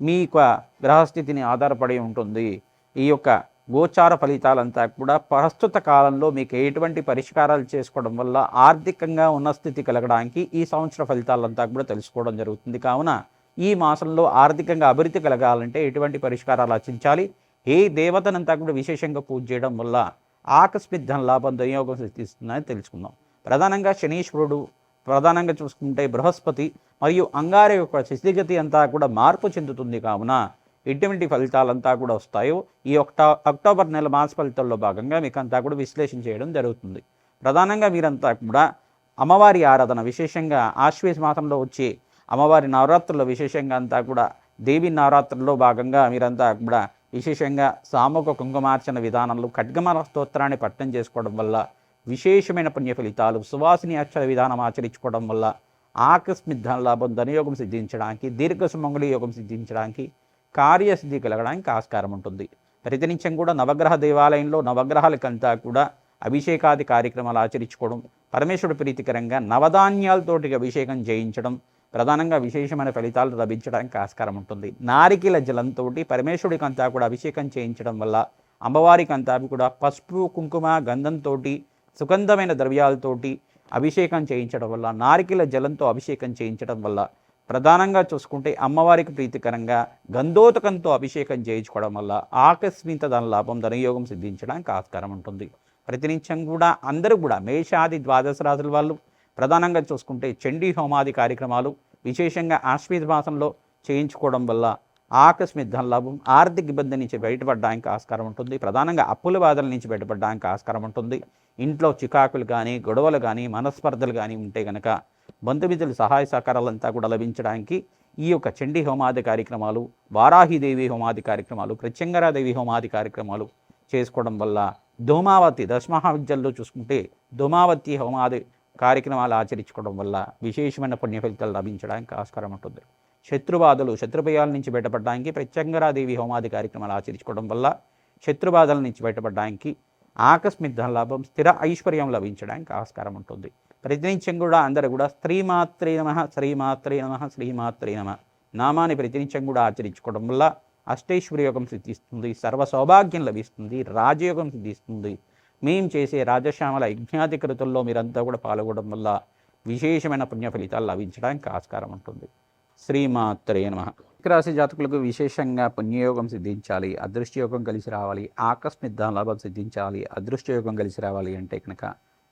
మీ యొక్క గ్రహస్థితిని ఆధారపడి ఉంటుంది. ఈ యొక్క గోచార ఫలితాలంతా కూడా ప్రస్తుత కాలంలో మీకు ఎటువంటి పరిష్కారాలు చేసుకోవడం వల్ల ఆర్థికంగా ఉన్న స్థితి కలగడానికి ఈ సంవత్సర ఫలితాలంతా కూడా తెలుసుకోవడం జరుగుతుంది. కావున ఈ మాసంలో ఆర్థికంగా అభివృద్ధి కలగాలంటే ఎటువంటి పరిష్కారాలు ఆచించాలి ఏ దేవతనంతా కూడా విశేషంగా పూజ చేయడం వల్ల ఆకస్మిక ధన లాభం దుర్యోగం సృష్టిస్తుందని తెలుసుకుందాం. ప్రధానంగా శనీశ్వరుడు ప్రధానంగా చూసుకుంటే బృహస్పతి మరియు అంగార యొక్క స్థితిగతి అంతా కూడా మార్పు చెందుతుంది కావున ఎటువంటి ఫలితాలంతా కూడా వస్తాయో ఈ ఒక్టా అక్టోబర్ నెల మాస ఫలితాల్లో భాగంగా మీకు అంతా కూడా విశ్లేషణ చేయడం జరుగుతుంది. ప్రధానంగా మీరంతా కూడా అమ్మవారి ఆరాధన విశేషంగా ఆశ్వేష మాసంలో వచ్చే అమ్మవారి నవరాత్రుల్లో విశేషంగా అంతా కూడా దేవి నవరాత్రుల్లో భాగంగా మీరంతా కూడా విశేషంగా సామూహిక కుంకుమార్చన విధానంలో ఖడ్గమాల స్తోత్రాన్ని పట్టణం చేసుకోవడం వల్ల విశేషమైన పుణ్య ఫలితాలు సువాసిని అక్షర విధానం ఆచరించుకోవడం వల్ల ఆకస్మిక లాభం ధనయోగం సిద్ధించడానికి దీర్ఘ సుమంగళి యోగం సిద్ధించడానికి కార్యసిద్ధి కలగడానికి ఆస్కారం ఉంటుంది. ప్రతినిత్యం కూడా నవగ్రహ దేవాలయంలో నవగ్రహాలకంతా కూడా అభిషేకాది కార్యక్రమాలు ఆచరించుకోవడం పరమేశ్వరుడు ప్రీతికరంగా నవధాన్యాలతోటి అభిషేకం చేయించడం ప్రధానంగా విశేషమైన ఫలితాలు లభించడానికి ఆస్కారం ఉంటుంది. నారికిల జలంతో పరమేశ్వరుడికంతా కూడా అభిషేకం చేయించడం వల్ల అమ్మవారికంతా కూడా పసుపు కుంకుమ గంధంతో సుగంధమైన ద్రవ్యాలతోటి అభిషేకం చేయించడం వల్ల నారికిల జలంతో అభిషేకం చేయించడం వల్ల ప్రధానంగా చూసుకుంటే అమ్మవారికి ప్రీతికరంగా గంధోతకంతో అభిషేకం చేయించుకోవడం వల్ల ఆకస్మిక ధన లాభం ధనయోగం సిద్ధించడానికి ఆస్కారం ఉంటుంది. ప్రతినిత్యం కూడా అందరూ కూడా మేషాది ద్వాదశ రాశుల వాళ్ళు ప్రధానంగా చూసుకుంటే చండీ హోమాది కార్యక్రమాలు విశేషంగా ఆశ్వీత మాసంలో చేయించుకోవడం వల్ల ఆకస్మిక ధన లాభం ఆర్థిక ఇబ్బంది నుంచి బయటపడడానికి ఆస్కారం ఉంటుంది. ప్రధానంగా అప్పుల బాధల నుంచి బయటపడడానికి ఆస్కారం ఉంటుంది. ఇంట్లో చికాకులు కానీ గొడవలు కానీ మనస్పర్ధలు కానీ ఉంటే కనుక బంధుమిత్రుల సహాయ సహకారాలంతా కూడా లభించడానికి ఈ యొక్క చండీ హోమాది కార్యక్రమాలు వారాహిదేవి హోమాది కార్యక్రమాలు ప్రత్యంగరాదేవి హోమాది కార్యక్రమాలు చేసుకోవడం వల్ల ధూమావతి దశమహావిద్యల్లో చూసుకుంటే ధూమావతి హోమాది కార్యక్రమాలు ఆచరించుకోవడం వల్ల విశేషమైన పుణ్య ఫలితాలు లభించడానికి ఆస్కారం ఉంటుంది. శత్రుబాధలు శత్రుభయాల నుంచి బయటపడడానికి ప్రత్యంగరాదేవి హోమాది కార్యక్రమాలు ఆచరించుకోవడం వల్ల శత్రుబాధల నుంచి బయటపడడానికి ఆకస్మిక లాభం స్థిర ఐశ్వర్యం లభించడానికి ఆస్కారం ఉంటుంది. ప్రతినిత్యం కూడా అందరూ కూడా స్త్రీమాత్రే నమ శ్రీమాత్రే నమ శ్రీమాత్రే నమ నామాన్ని ప్రతినిత్యం కూడా ఆచరించుకోవడం వల్ల అష్టైశ్వర్యోగం సిద్ధిస్తుంది సర్వ సౌభాగ్యం లభిస్తుంది రాజయోగం సిద్ధిస్తుంది. మేము చేసే రాజశ్యామల యజ్ఞాధికృతుల్లో మీరంతా కూడా పాల్గొనడం వల్ల విశేషమైన పుణ్య ఫలితాలు లభించడానికి ఆస్కారం ఉంటుంది. శ్రీమాత్రే నమ. రాశి జాతకులకు విశేషంగా పుణ్యయోగం సిద్ధించాలి అదృష్టయోగం కలిసి రావాలి ఆకస్మిక ధనలాభం సిద్ధించాలి అదృష్టయోగం కలిసి రావాలి అంటే కనుక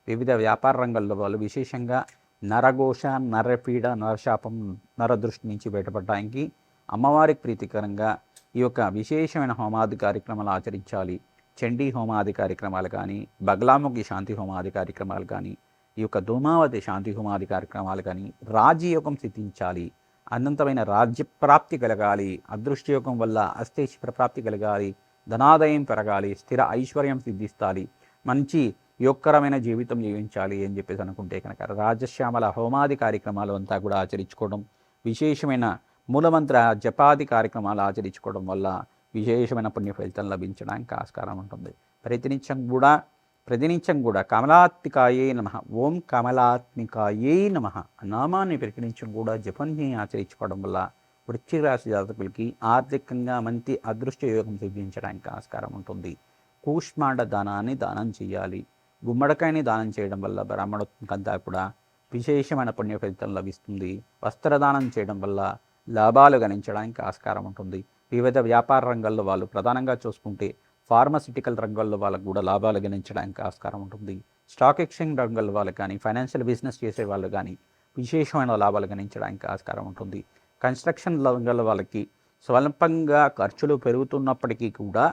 వివిధ వ్యాపార రంగాల్లో వాళ్ళు విశేషంగా నరఘోష నరపీడ నరశాపం నరదృష్టి నుంచి బయటపడడానికి అమ్మవారికి ప్రీతికరంగా ఈ యొక్క విశేషమైన హోమాది కార్యక్రమాలు ఆచరించాలి. చండీ హోమాది కార్యక్రమాలు కానీ బగ్లాముఖి శాంతి హోమాది కార్యక్రమాలు కానీ ఈ యొక్క ధూమావతి శాంతి హోమాది కార్యక్రమాలు కానీ రాజయోగం సిద్ధించాలి. అనంతమైన రాజ్య ప్రాప్తి కలగాలి. అదృష్టయోగం వల్ల అస్తేశ్వర ప్రాప్తి కలగాలి. ధనాదాయం పెరగాలి. స్థిర ఐశ్వర్యం సిద్ధిస్తాలి. మంచి యోగకరమైన జీవితం జీవించాలి అని చెప్పేసి అనుకుంటే కనుక రాజశ్యామల హోమాది కార్యక్రమాలు అంతా కూడా ఆచరించుకోవడం విశేషమైన మూలమంత్ర జపాది కార్యక్రమాలు ఆచరించుకోవడం వల్ల విశేషమైన పుణ్య ఫలితం లభించడానికి ఆస్కారం ఉంటుంది. ప్రతినిత్యం కూడా ప్రతినిత్యం కూడా కమలాత్మికాయే నమ. ఓం కమలాత్మికాయే నమ. నామాన్ని ప్రకటించడం కూడా జపన్ని ఆచరించుకోవడం వల్ల వృశ్చిక రాశి జాతకులకి ఆర్థికంగా మంచి అదృష్ట యోగం సిద్ధించడానికి ఆస్కారం ఉంటుంది. కూష్మాండ దానాన్ని దానం చేయాలి. గుమ్మడికాయని దానం చేయడం వల్ల బ్రాహ్మణంతా కూడా విశేషమైన పుణ్య ఫలితం లభిస్తుంది. వస్త్రదానం చేయడం వల్ల లాభాలు గణించడానికి ఆస్కారం ఉంటుంది. వివిధ వ్యాపార రంగాల్లో వాళ్ళు ప్రధానంగా చూసుకుంటే ఫార్మసిటికల్ రంగాల్లో వాళ్ళకు కూడా లాభాలు గణించడానికి ఆస్కారం ఉంటుంది. స్టాక్ ఎక్స్చేంజ్ రంగాల్లో వాళ్ళు కానీ ఫైనాన్షియల్ బిజినెస్ చేసే వాళ్ళు కానీ విశేషమైన లాభాలు గణించడానికి ఆస్కారం ఉంటుంది. కన్స్ట్రక్షన్ రంగాల వాళ్ళకి స్వల్పంగా ఖర్చులు పెరుగుతున్నప్పటికీ కూడా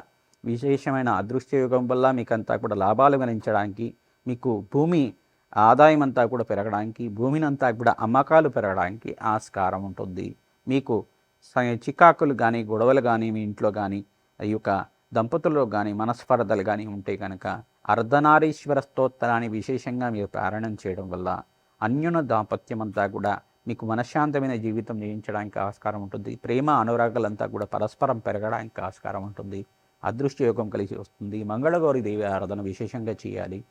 విశేషమైన అదృష్టయోగం వల్ల మీకు అంతా కూడా లాభాలు గణించడానికి మీకు భూమి ఆదాయం అంతా కూడా పెరగడానికి భూమిని అంతా కూడా అమ్మకాలు పెరగడానికి ఆస్కారం ఉంటుంది. మీకు చికాకులు కానీ గొడవలు కానీ మీ ఇంట్లో కానీ ఈ యొక్క దంపతుల్లో కానీ మనస్పర్ధలు కానీ ఉంటే కనుక అర్ధనారీశ్వర స్తోత్రాన్ని విశేషంగా మీరు పారాయణం చేయడం వల్ల అన్యున దాంపత్యం అంతా కూడా మీకు మనశ్శాంతమైన జీవితం జీవించడానికి ఆస్కారం ఉంటుంది. ప్రేమ అనురాగాలంతా కూడా పరస్పరం పెరగడానికి ఆస్కారం ఉంటుంది. అదృష్ట యోగం కలిసి వస్తుంది. మంగళగౌరి దేవి ఆరాధన విశేషంగా చేయాలి.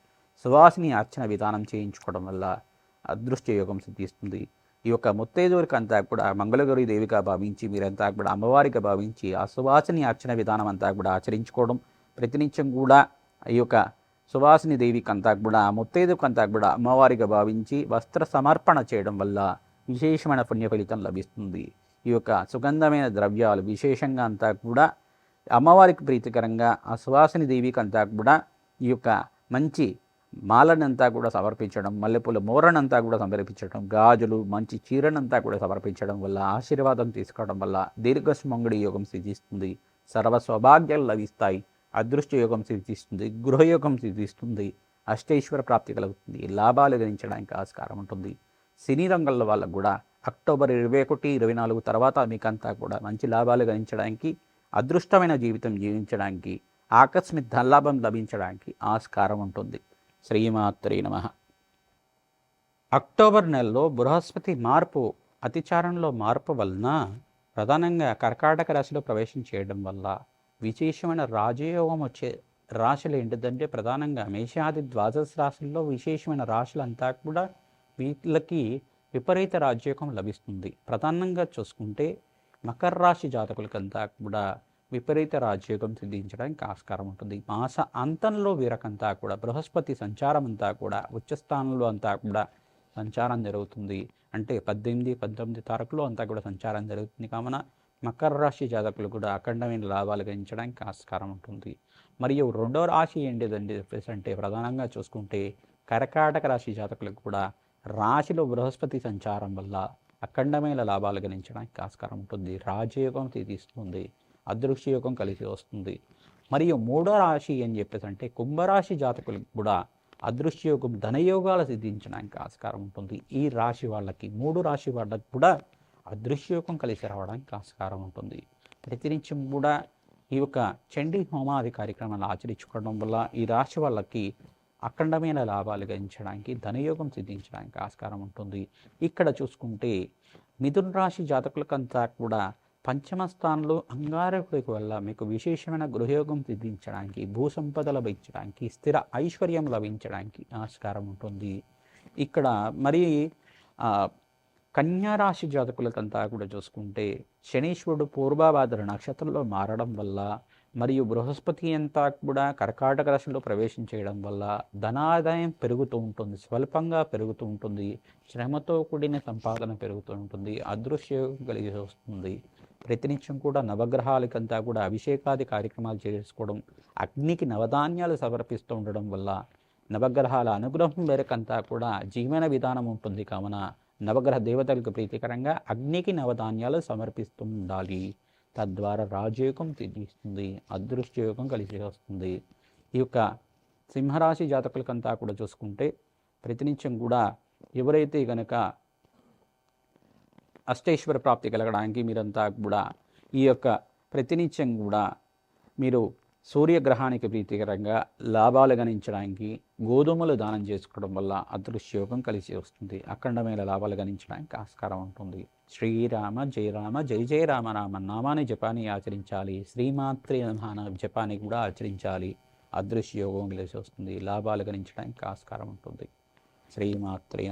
సువాసిని అర్చన విధానం చేయించుకోవడం వల్ల అదృష్ట యోగం సిద్ధిస్తుంది. ఈ యొక్క ముత్తైదువురికి అంతా కూడా మంగళగౌరి దేవిగా భావించి మీరంతా కూడా అమ్మవారిగా భావించి ఆ సువాసిని అర్చన విధానం అంతా కూడా ఆచరించుకోవడం ప్రతినిత్యం కూడా ఈ యొక్క సువాసిని దేవికి అంతా కూడా ముత్తైదుకు అంతా కూడా అమ్మవారిగా భావించి వస్త్ర సమర్పణ చేయడం వల్ల విశేషమైన పుణ్య ఫలితం లభిస్తుంది. ఈ యొక్క సుగంధమైన ద్రవ్యాలు విశేషంగా అంతా కూడా అమ్మవారికి ప్రీతికరంగా ఆ సువాసిని దేవికి అంతా కూడా ఈ యొక్క మంచి మాలనంతా కూడా సమర్పించడం మల్లెపూల మోరనంతా కూడా సమర్పించడం గాజులు మంచి చీరనంతా కూడా సమర్పించడం వల్ల ఆశీర్వాదం తీసుకోవడం వల్ల దీర్ఘస్మంగుడి యోగం సిద్ధిస్తుంది. సర్వ సౌభాగ్యాలు లభిస్తాయి. అదృష్ట యోగం సిద్ధిస్తుంది. గృహయోగం సిద్ధిస్తుంది. అష్టేశ్వర ప్రాప్తి కలుగుతుంది. లాభాలు గణించడానికి ఆస్కారం ఉంటుంది. సినీ రంగంలో వాళ్ళకు కూడా అక్టోబర్ ఇరవై ఒకటి ఇరవై నాలుగు తర్వాత మీకంతా కూడా మంచి లాభాలు గణించడానికి అదృష్టమైన జీవితం జీవించడానికి ఆకస్మిక ధనలాభం లభించడానికి ఆస్కారం ఉంటుంది. శ్రీమాత్రే నమ. అక్టోబర్ నెలలో బృహస్పతి మార్పు అతిచారంలో మార్పు వలన ప్రధానంగా కర్కాటక రాశిలో ప్రవేశం చేయడం వల్ల విశేషమైన రాజయోగం వచ్చే రాశులు ఏంటిదంటే ప్రధానంగా మేషాది ద్వాదశ రాశుల్లో విశేషమైన రాశులంతా కూడా వీళ్ళకి విపరీత రాజయోగం లభిస్తుంది. ప్రధానంగా చూసుకుంటే మకర రాశి జాతకులకంతా కూడా విపరీత రాజయోగం సిద్ధించడానికి ఆస్కారం ఉంటుంది. మాస అంతంలో వీరకంతా కూడా బృహస్పతి సంచారం అంతా కూడా ఉచ్చస్థానంలో అంతా కూడా సంచారం జరుగుతుంది. అంటే పద్దెనిమిది పంతొమ్మిది తారీఖులో అంతా కూడా సంచారం జరుగుతుంది. కావున మకర రాశి జాతకులు కూడా అఖండమైన లాభాలు గణించడానికి ఆస్కారం ఉంటుంది. మరియు రెండో రాశి ఏంటిదండి చెప్పేసి అంటే ప్రధానంగా చూసుకుంటే కర్కాటక రాశి జాతకులకు కూడా రాశిలో బృహస్పతి సంచారం వల్ల అఖండమైన లాభాలు గణించడానికి ఆస్కారం ఉంటుంది. రాజయోగం తీస్తుంది అదృష్టయోగం కలిసి వస్తుంది. మరియు మూడో రాశి అని చెప్పేసి అంటే కుంభరాశి జాతకులకు కూడా అదృష్టయోగం ధనయోగాలు సిద్ధించడానికి ఆస్కారం ఉంటుంది. ఈ రాశి వాళ్ళకి మూడు రాశి వాళ్ళకి కూడా అదృష్టయోగం కలిసి రావడానికి ఆస్కారం ఉంటుంది. ప్రతినిత్యం కూడా ఈ యొక్క చండీ హోమాది కార్యక్రమాలు ఆచరించుకోవడం వల్ల ఈ రాశి వాళ్ళకి అఖండమైన లాభాలు గణించడానికి ధనయోగం సిద్ధించడానికి ఆస్కారం ఉంటుంది. ఇక్కడ చూసుకుంటే మిథున రాశి జాతకులకంతా కూడా పంచమ స్థానంలో అంగారకుడికి వల్ల మీకు విశేషమైన గృహయోగం సిద్ధించడానికి భూ సంపద లభించడానికి స్థిర ఐశ్వర్యం లభించడానికి ఆస్కారం ఉంటుంది. ఇక్కడ మరి కన్యారాశి జాతకులకంతా కూడా చూసుకుంటే శనీశ్వరుడు పూర్వాభాద్ర నక్షత్రంలో మారడం వల్ల మరియు బృహస్పతి అంతా కూడా కర్కాటక రాశిలో ప్రవేశం చేయడం వల్ల ధనాదాయం పెరుగుతూ ఉంటుంది స్వల్పంగా పెరుగుతూ ఉంటుంది శ్రమతో కూడిన సంపాదన పెరుగుతూ ఉంటుంది అదృశ్యం కలిగి వస్తుంది. ప్రతినిత్యం కూడా నవగ్రహాలకంతా కూడా అభిషేకాది కార్యక్రమాలు చేసుకోవడం అగ్నికి నవధాన్యాలు సమర్పిస్తూ ఉండడం వల్ల నవగ్రహాల అనుగ్రహం మేరకంతా కూడా జీవన విధానం ఉంటుంది. కావున నవగ్రహ దేవతలకు ప్రీతికరంగా అగ్నికి నవధాన్యాలు సమర్పిస్తూ ఉండాలి. తద్వారా రాజయోగం సిద్ధిస్తుంది అదృష్టయోగం కలిసి వస్తుంది. ఈ యొక్క సింహరాశి జాతకులకంతా కూడా చూసుకుంటే ప్రతినిత్యం కూడా ఎవరైతే కనుక అష్టేశ్వర ప్రాప్తి కలగడానికి మీరంతా కూడా ఈ యొక్క ప్రతినిత్యం కూడా మీరు సూర్యగ్రహానికి ప్రీతికరంగా లాభాలు గణించడానికి గోధుమలు దానం చేసుకోవడం వల్ల అదృశ్యయోగం కలిసి వస్తుంది. అఖండమైన లాభాలు గణించడానికి ఆస్కారం ఉంటుంది. శ్రీరామ జయరామ జయ జయ రామ రామ నామాన్ని జపాన్ని ఆచరించాలి. శ్రీమాత్రి నమః జపాన్ని కూడా ఆచరించాలి. అదృశ్యయోగం కలిసి వస్తుంది. లాభాలు గణించడానికి ఆస్కారం ఉంటుంది. శ్రీమాత్రి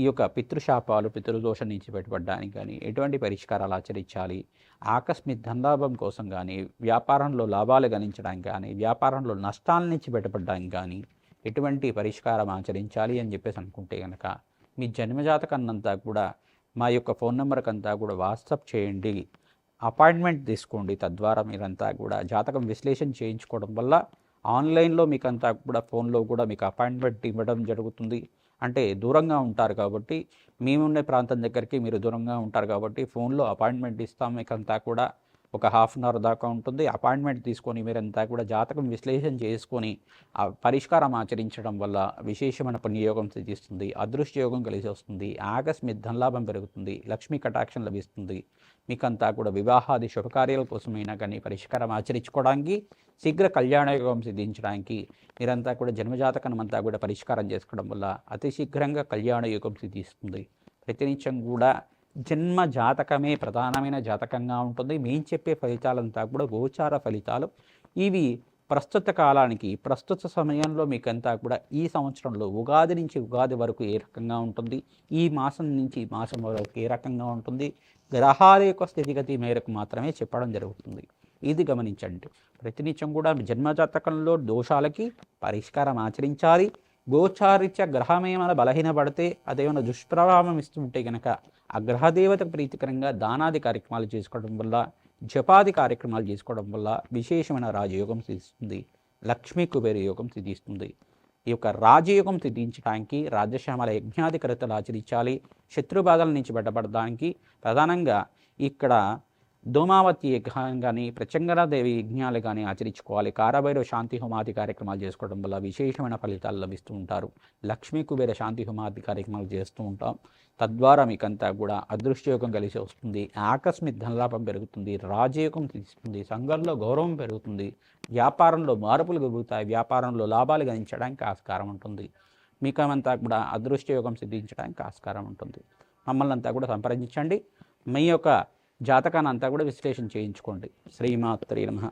ఈ యొక్క పితృశాపాలు పితృదోషం నుంచి బయటపడడానికి కానీ ఎటువంటి పరిష్కారాలు ఆచరించాలి? ఆకస్మిక ధనలాభం కోసం కానీ వ్యాపారంలో లాభాలు గణించడానికి కానీ వ్యాపారంలో నష్టాల నుంచి బయటపడడానికి కానీ ఎటువంటి పరిష్కారం ఆచరించాలి అని చెప్పేసి అనుకుంటే కనుక మీ జన్మజాతకన్నంతా కూడా మా యొక్క ఫోన్ నెంబర్కి అంతా కూడా వాట్సాప్ చేయండి. అపాయింట్మెంట్ తీసుకోండి. తద్వారా మీరంతా కూడా జాతకం విశ్లేషణ చేయించుకోవడం వల్ల ఆన్లైన్లో మీకంతా కూడా ఫోన్లో కూడా మీకు అపాయింట్మెంట్ ఇవ్వడం జరుగుతుంది. అంటే దూరంగా ఉంటారు కాబట్టి మేమున్న ప్రాంతం దగ్గరికి మీరు దూరంగా ఉంటారు కాబట్టి ఫోన్లో అపాయింట్మెంట్ ఇస్తాం మీకు అంతా కూడా ఒక హాఫ్ అన్ అవర్ దాకా ఉంటుంది. అపాయింట్మెంట్ తీసుకొని మీరంతా కూడా జాతకం విశ్లేషణ చేసుకొని ఆ పరిష్కారం ఆచరించడం వల్ల విశేషమైన పుణ్యయోగం సిద్ధిస్తుంది. అదృష్టయోగం కలిసి వస్తుంది. ఆకస్మిక ధనలాభం పెరుగుతుంది. లక్ష్మీ కటాక్షం లభిస్తుంది. మీకంతా కూడా వివాహాది శుభకార్యాల కోసమైనా కానీ పరిష్కారం ఆచరించుకోవడానికి శీఘ్ర కళ్యాణయోగం సిద్ధించడానికి మీరంతా కూడా జన్మజాతకం అంతా కూడా పరిష్కారం చేసుకోవడం వల్ల అతి శీఘ్రంగా కళ్యాణయోగం సిద్ధిస్తుంది. ప్రతినిత్యం కూడా జన్మ జాతకమే ప్రధానమైన జాతకంగా ఉంటుంది. మేము చెప్పే ఫలితాలంతా కూడా గోచార ఫలితాలు. ఇవి ప్రస్తుత కాలానికి ప్రస్తుత సమయంలో మీకంతా కూడా ఈ సంవత్సరంలో ఉగాది నుంచి ఉగాది వరకు ఏ రకంగా ఉంటుంది? ఈ మాసం నుంచి మాసం వరకు ఏ రకంగా ఉంటుంది? గ్రహాల యొక్క స్థితిగతి మేరకు మాత్రమే చెప్పడం జరుగుతుంది. ఇది గమనించండి. ప్రతినిత్యం కూడా జన్మజాతకంలో దోషాలకి పరిష్కారం ఆచరించాలి. గోచారిత్య గ్రహం బలహీన బలహీనపడితే అదేమైనా దుష్ప్రభావం ఇస్తుంటే కనుక ఆ గ్రహదేవతకు ప్రీతికరంగా దానాది కార్యక్రమాలు చేసుకోవడం వల్ల జపాది కార్యక్రమాలు చేసుకోవడం వల్ల విశేషమైన రాజయోగం సిద్ధిస్తుంది. లక్ష్మీ కుబేర యోగం సిద్ధిస్తుంది. ఈ యొక్క రాజయోగం సిద్ధించడానికి రాజశ్యామల యజ్ఞాధికరతలు ఆచరించాలి. శత్రుబాధల నుంచి బయటపడడానికి ప్రధానంగా ఇక్కడ ధూమావతి యజ్ఞం కానీ ప్రచంగరాదేవి యజ్ఞాలు కానీ ఆచరించుకోవాలి. కారభైరవ శాంతి హోమాది కార్యక్రమాలు చేసుకోవడం వల్ల విశేషమైన ఫలితాలు లభిస్తూ ఉంటారు. లక్ష్మీ కుబేర శాంతి హోమాది కార్యక్రమాలు చేస్తూ ఉంటాం. తద్వారా మీకంతా కూడా అదృష్టయోగం కలిసి వస్తుంది. ఆకస్మిక ధనలాభం పెరుగుతుంది. రాజయోగం తీస్తుంది సంఘంలో గౌరవం పెరుగుతుంది. వ్యాపారంలో మార్పులు కలుగుతాయి. వ్యాపారంలో లాభాలు గణించడానికి ఆస్కారం ఉంటుంది. మీకమంతా కూడా అదృష్టయోగం సిద్ధించడానికి ఆస్కారం ఉంటుంది. మమ్మల్ని అంతా కూడా సంప్రదించండి. మీ యొక్క జాతకాన్ని అంతా కూడా విశ్లేషణ చేయించుకోండి. శ్రీమాత్రీ నమః.